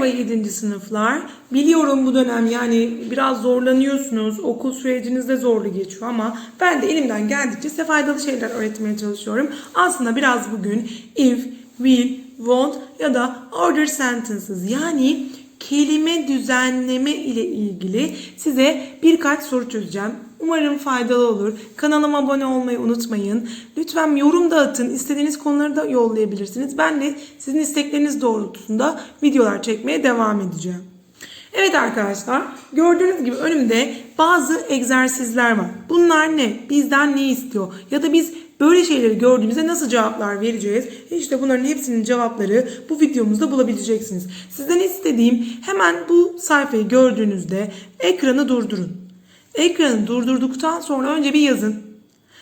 Merhaba 7. sınıflar. Biliyorum bu dönem yani biraz zorlanıyorsunuz. Okul süreciniz de zorlu geçiyor ama ben de elimden geldikçe size faydalı şeyler öğretmeye çalışıyorum. Aslında biraz bugün if, will, want ya da order sentences yani kelime düzenleme ile ilgili size birkaç soru çözeceğim. Umarım faydalı olur. Kanalıma abone olmayı unutmayın. Lütfen yorum da atın. İstediğiniz konuları da yollayabilirsiniz. Ben de sizin istekleriniz doğrultusunda videolar çekmeye devam edeceğim. Evet arkadaşlar gördüğünüz gibi önümde bazı egzersizler var. Bunlar ne? Bizden ne istiyor? Ya da biz böyle şeyleri gördüğümüzde nasıl cevaplar vereceğiz? İşte bunların hepsinin cevapları bu videomuzda bulabileceksiniz. Sizden istediğim hemen bu sayfayı gördüğünüzde ekranı durdurun. Ekranı durdurduktan sonra önce bir yazın.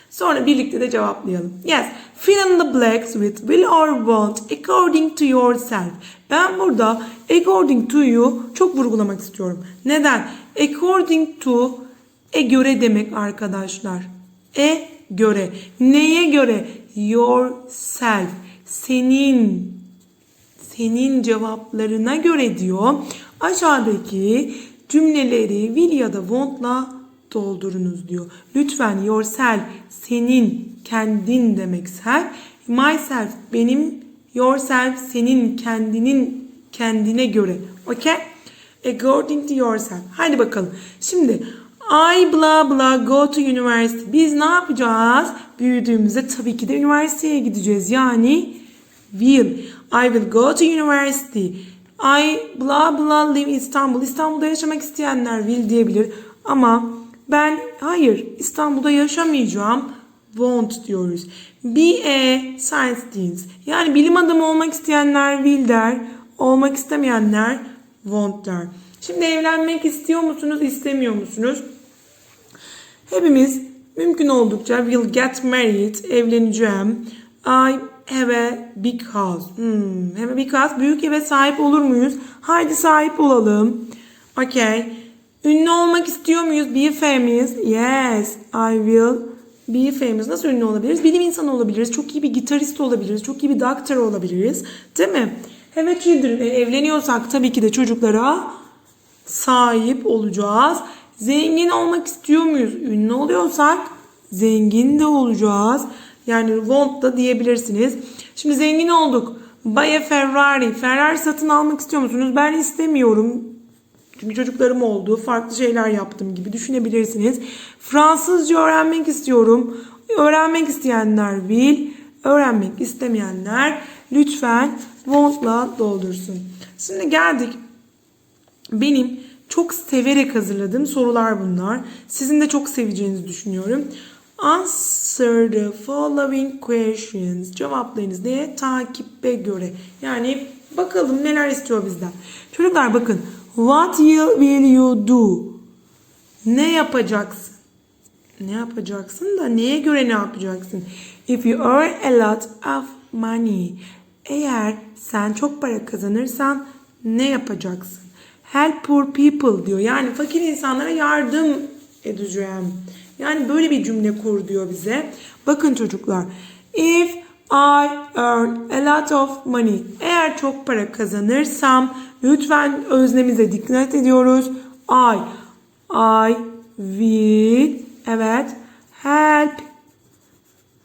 Sonra birlikte de cevaplayalım. Yes, fill in the blanks with will or want according to yourself. Ben burada according to you çok vurgulamak istiyorum. Neden? According to e göre demek arkadaşlar. E göre. Neye göre? Yourself. Senin senin cevaplarına göre diyor. Aşağıdaki cümleleri will ya da want'la doldurunuz diyor. Lütfen yourself senin kendin demek self. Myself benim yourself senin kendinin kendine göre. Okay? According to yourself. Hadi bakalım. Şimdi I blah blah go to university. Biz ne yapacağız? Büyüdüğümüzde tabii ki de üniversiteye gideceğiz. Yani will. I will go to university. I blah blah live İstanbul. İstanbul'da yaşamak isteyenler will diyebilir. Ama ben hayır İstanbul'da yaşamayacağım. Won't diyoruz. Be a science student. Yani bilim adamı olmak isteyenler will der. Olmak istemeyenler won't der. Şimdi evlenmek istiyor musunuz, istemiyor musunuz? Hepimiz mümkün oldukça will get married, evleneceğim. I have a big house. Hmm, have a big house. Büyük eve sahip olur muyuz? Haydi sahip olalım. Okay. Ünlü olmak istiyor muyuz? Be famous. Yes, I will be famous. Nasıl ünlü olabiliriz? Bilim insanı olabiliriz. Çok iyi bir gitarist olabiliriz. Çok iyi bir doctor olabiliriz. Değil mi? Have a. E, Evleniyorsak tabii ki de çocuklara sahip olacağız. Zengin olmak istiyor muyuz? Ünlü oluyorsak zengin de olacağız. Yani want da diyebilirsiniz. Şimdi zengin olduk. Buy a Ferrari. Ferrari satın almak istiyor musunuz? Ben istemiyorum. Çünkü çocuklarım oldu. Farklı şeyler yaptım gibi düşünebilirsiniz. Fransızca öğrenmek istiyorum. Öğrenmek isteyenler will. Öğrenmek istemeyenler lütfen want'la doldursun. Şimdi geldik benim çok severek hazırladığım sorular bunlar. Sizin de çok seveceğinizi düşünüyorum. Answer the following questions. Cevaplarınız neye? Takibe göre. Yani bakalım neler istiyor bizden. Çocuklar bakın. What will you do? Ne yapacaksın? Ne yapacaksın da neye göre ne yapacaksın? If you earn a lot of money. Eğer sen çok para kazanırsan ne yapacaksın? Help poor people diyor. Yani fakir insanlara yardım edeceğim. Yani böyle bir cümle kur diyor bize. Bakın çocuklar. If I earn a lot of money. Eğer çok para kazanırsam lütfen öznemize dikkat ediyoruz. I I will evet help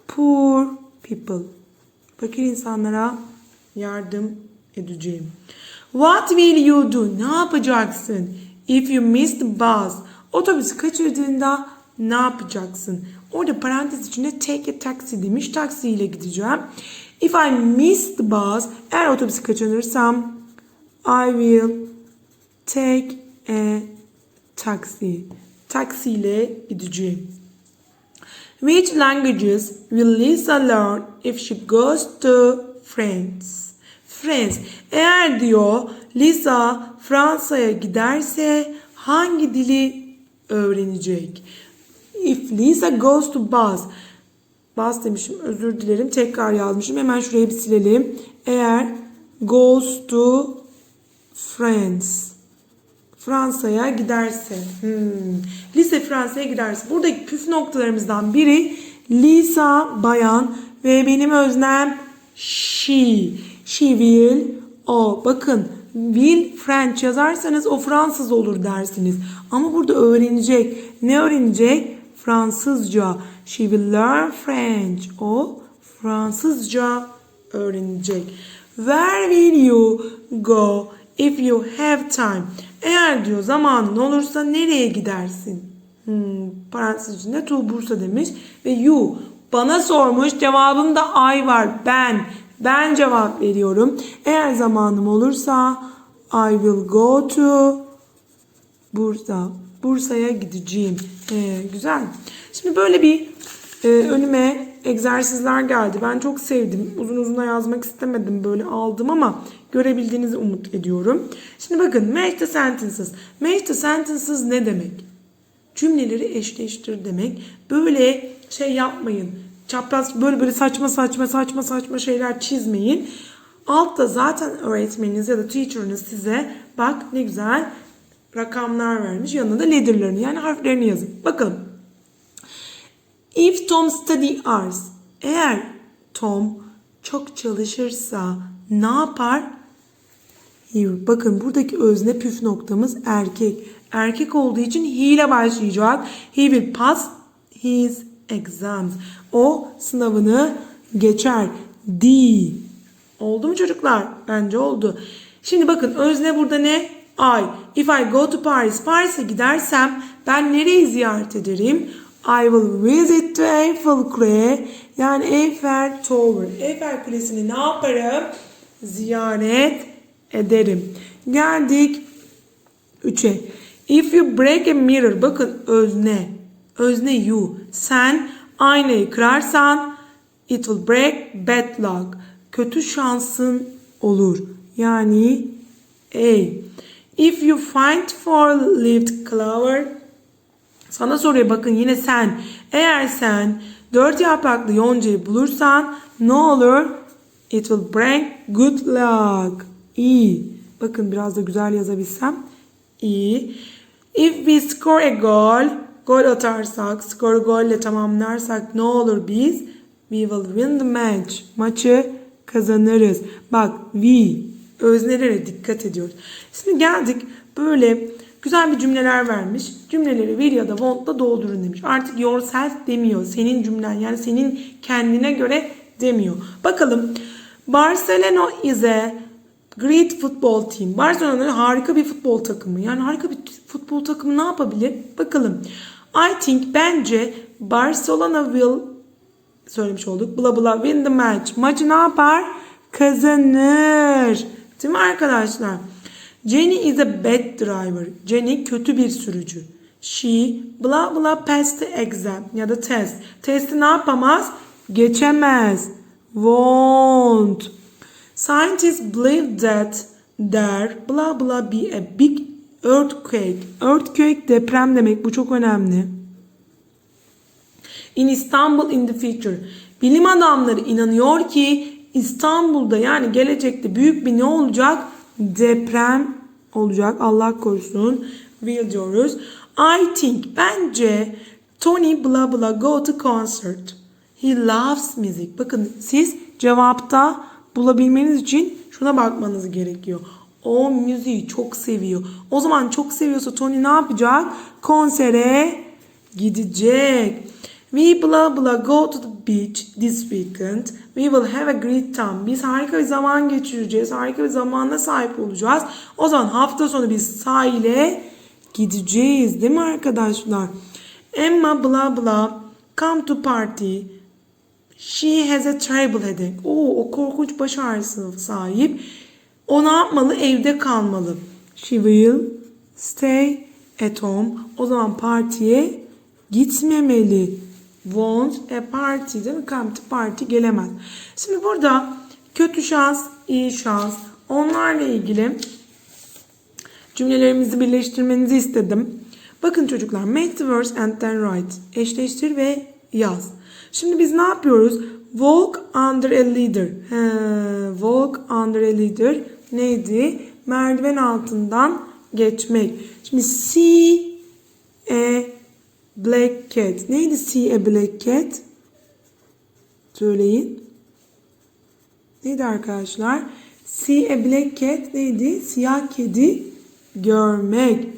poor people. Fakir insanlara yardım edeceğim. What will you do? Ne yapacaksın? If you miss the bus. Otobüsü kaçırdığında ne yapacaksın? Orada parantez içinde take a taxi demiş. Taksi ile gideceğim. If I miss the bus. Eğer otobüsü kaçırırsam I will take a taxi. Taksi ile gideceğim. Which languages will Lisa learn if she goes to France? France. Eğer diyor Lisa Fransa'ya giderse hangi dili öğrenecek? If Lisa goes to bus. Bus demişim özür dilerim tekrar yazmışım. Hemen şurayı bir silelim. Eğer goes to France. Fransa'ya giderse. Hmm. Lise Fransa'ya giderse. Buradaki püf noktalarımızdan biri Lisa bayan ve benim öznem she. She will o. Bakın will French yazarsanız o Fransız olur dersiniz. Ama burada öğrenecek. Ne öğrenecek? Fransızca. She will learn French. O Fransızca öğrenecek. Where will you go if you have time? Eğer diyor zamanın olursa nereye gidersin? Hmm, parantez içinde to Bursa demiş. Ve you bana sormuş cevabımda I var. Ben. Ben cevap veriyorum. Eğer zamanım olursa I will go to Bursa. Bursa'ya gideceğim. Ee, güzel. Şimdi böyle bir e, önüme egzersizler geldi. Ben çok sevdim. Uzun uzun yazmak istemedim. Böyle aldım ama görebildiğinizi umut ediyorum. Şimdi bakın match the sentences. Match the sentences ne demek? Cümleleri eşleştir demek. Böyle şey yapmayın. Çapraz böyle böyle saçma saçma saçma saçma şeyler çizmeyin. Altta zaten öğretmeniniz ya da teacher'ınız size bak ne güzel rakamlar vermiş. Yanına da letter'larını yani harflerini yazın. Bakalım. If Tom study hours. Eğer Tom çok çalışırsa ne yapar? He, bakın buradaki özne püf noktamız erkek. Erkek olduğu için he ile başlayacak. He will pass his exams. O sınavını geçer. D. Oldu mu çocuklar? Bence oldu. Şimdi bakın özne burada ne? I. If I go to Paris. Paris'e gidersem ben nereyi ziyaret ederim? I will visit the Eiffel Kule. Yani Eiffel Tower. Eiffel Kulesi'ni ne yaparım? Ziyaret ederim. Geldik 3'e. If you break a mirror. Bakın özne. Özne you. Sen aynayı kırarsan it will break bad luck. Kötü şansın olur. Yani A. If you find four leaved clover sana soruyor bakın yine sen. Eğer sen dört yapraklı yoncayı bulursan ne olur? It will bring good luck. İyi. Bakın biraz da güzel yazabilsem. İyi. If we score a goal, gol atarsak, score golle tamamlarsak ne olur biz? We will win the match. Maçı kazanırız. Bak we öznelere dikkat ediyoruz. Şimdi geldik böyle güzel bir cümleler vermiş. Cümleleri will ya da want'la doldurun demiş. Artık yourself demiyor. Senin cümlen yani senin kendine göre demiyor. Bakalım. Barcelona is a great football team. Barcelona harika bir futbol takımı. Yani harika bir futbol takımı ne yapabilir? Bakalım. I think bence Barcelona will söylemiş olduk. Bla bla win the match. Maçı ne yapar? Kazanır. Değil mi arkadaşlar? Jenny is a bad driver. Jenny kötü bir sürücü. She bla bla passed the exam ya da test. Testi ne yapamaz? Geçemez. Won't. Scientists believe that there bla bla be a big earthquake. Earthquake deprem demek. Bu çok önemli. In Istanbul in the future. Bilim adamları inanıyor ki İstanbul'da yani gelecekte büyük bir ne olacak? Deprem olacak. Allah korusun. Will diyoruz. I think bence Tony bla bla go to concert. He loves music. Bakın siz cevapta bulabilmeniz için şuna bakmanız gerekiyor. O müziği çok seviyor. O zaman çok seviyorsa Tony ne yapacak? Konsere gidecek. We blah blah go to the beach this weekend. We will have a great time. Biz harika bir zaman geçireceğiz. Harika bir zamana sahip olacağız. O zaman hafta sonu biz sahile gideceğiz değil mi arkadaşlar? Emma blah blah come to party. She has a terrible headache. Oo, o korkunç baş ağrısı sahip. O ne yapmalı? Evde kalmalı. She will stay at home. O zaman partiye gitmemeli. Won't a party değil mi? Come to party gelemez. Şimdi burada kötü şans, iyi şans onlarla ilgili cümlelerimizi birleştirmenizi istedim. Bakın çocuklar make the words and then write. Eşleştir ve yaz. Şimdi biz ne yapıyoruz? Walk under a leader. He, walk under a leader neydi? Merdiven altından geçmek. Şimdi see a black cat. Neydi see a black cat? Söyleyin. Neydi arkadaşlar? See a black cat neydi? Siyah kedi görmek.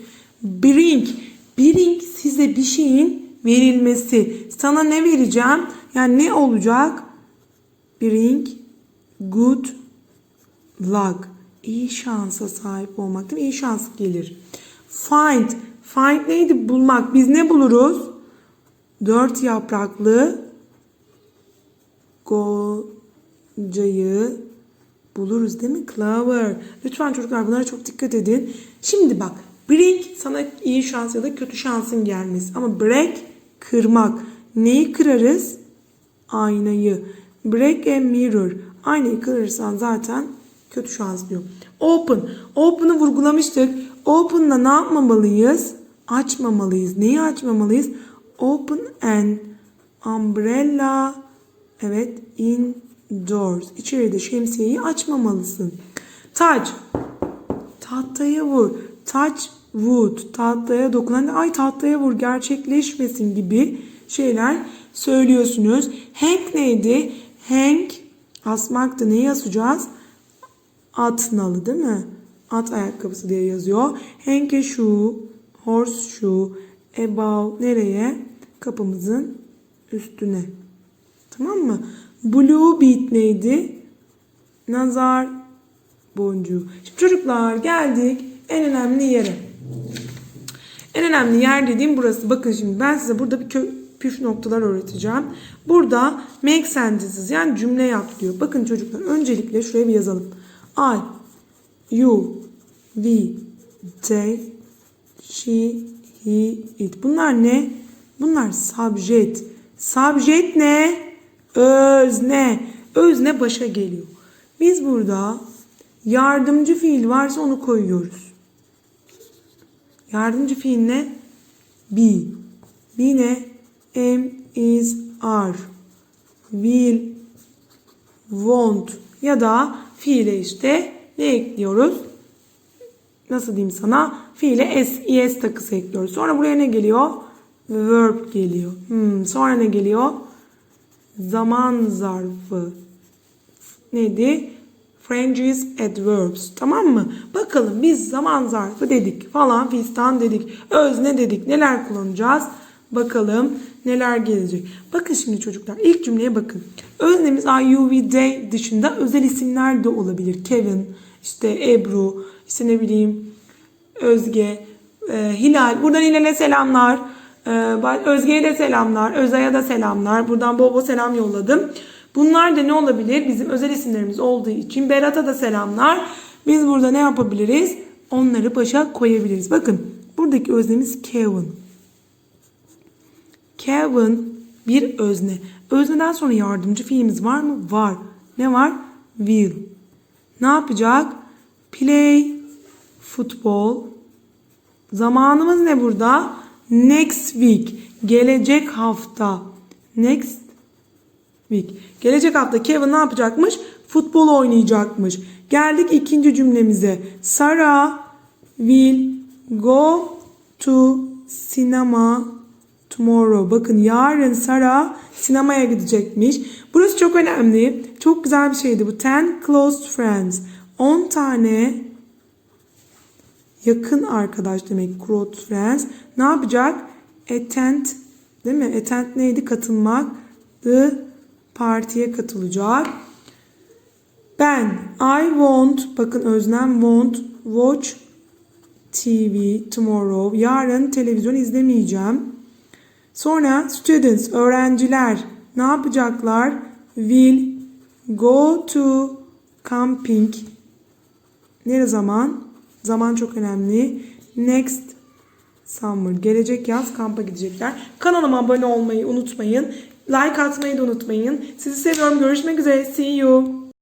Bring. Bring size bir şeyin verilmesi. Sana ne vereceğim? Yani ne olacak? Bring good luck. İyi şansa sahip olmak değil mi? İyi şans gelir. Find. Find neydi? Bulmak. Biz ne buluruz? Dört yapraklı gocayı buluruz değil mi? Clover. Lütfen çocuklar bunlara çok dikkat edin. Şimdi bak. Bring sana iyi şans ya da kötü şansın gelmesi. Ama break kırmak. Neyi kırarız? Aynayı. Break a mirror. Aynayı kırırsan zaten kötü şans diyor. Open. Open'ı vurgulamıştık. Open'la ne yapmamalıyız? Açmamalıyız. Neyi açmamalıyız? Open an umbrella. Evet. Indoors. İçeride şemsiyeyi açmamalısın. Touch. Tahtaya vur. Touch wood. Tahtaya dokunan ay tahtaya vur gerçekleşmesin gibi şeyler söylüyorsunuz. Hang neydi? Hang asmaktı. Neyi asacağız? At nalı değil mi? At ayakkabısı diye yazıyor. Hang a shoe, horse shoe, above nereye? Kapımızın üstüne. Tamam mı? Blue bead neydi? Nazar boncuğu. Şimdi çocuklar geldik en önemli yere. En önemli yer dediğim burası. Bakın şimdi ben size burada bir kö- püf noktalar öğreteceğim. Burada make sentences yani cümle yap diyor. Bakın çocuklar öncelikle şuraya bir yazalım. I, you, we, they, she, he, it. Bunlar ne? Bunlar subject. Subject ne? Özne. Özne başa geliyor. Biz burada yardımcı fiil varsa onu koyuyoruz. Yardımcı fiil ne? Be. Be ne? Am, is, are. Will, want. Ya da fiile işte ne ekliyoruz? Nasıl diyeyim sana? Fiile s, es takısı ekliyoruz. Sonra buraya ne geliyor? Verb geliyor. Hmm, sonra ne geliyor? Zaman zarfı. Neydi? Phrases adverbs. Tamam mı? Bakalım biz zaman zarfı dedik falan fistan dedik. Özne dedik. Neler kullanacağız? Bakalım neler gelecek. Bakın şimdi çocuklar ilk cümleye bakın. Öznemiz I, you, we, they dışında özel isimler de olabilir. Kevin, işte Ebru, işte ne bileyim Özge, e, Hilal. Buradan Hilal'e selamlar. E, Özge'ye de selamlar. Özay'a da selamlar. Buradan bol bol selam yolladım. Bunlar da ne olabilir? Bizim özel isimlerimiz olduğu için Berat'a da selamlar. Biz burada ne yapabiliriz? Onları başa koyabiliriz. Bakın buradaki öznemiz Kevin. Kevin bir özne. Özneden sonra yardımcı fiilimiz var mı? Var. Ne var? Will. Ne yapacak? Play football. Zamanımız ne burada? Next week. Gelecek hafta. Next week. Gelecek hafta Kevin ne yapacakmış? Futbol oynayacakmış. Geldik ikinci cümlemize. Sarah will go to cinema tomorrow. Bakın yarın Sarah sinemaya gidecekmiş. Burası çok önemli. Çok güzel bir şeydi bu. 10 close friends. 10 tane yakın arkadaş demek close friends. Ne yapacak? Attend değil mi? Attend neydi? Katılmak. The partiye katılacak. Ben I won't bakın öznem won't watch TV tomorrow. Yarın televizyon izlemeyeceğim. Sonra students öğrenciler ne yapacaklar? Will go to camping. Ne zaman? Zaman çok önemli. Next summer. Gelecek yaz kampa gidecekler. Kanalıma abone olmayı unutmayın. Like atmayı da unutmayın. Sizi seviyorum. Görüşmek üzere. See you.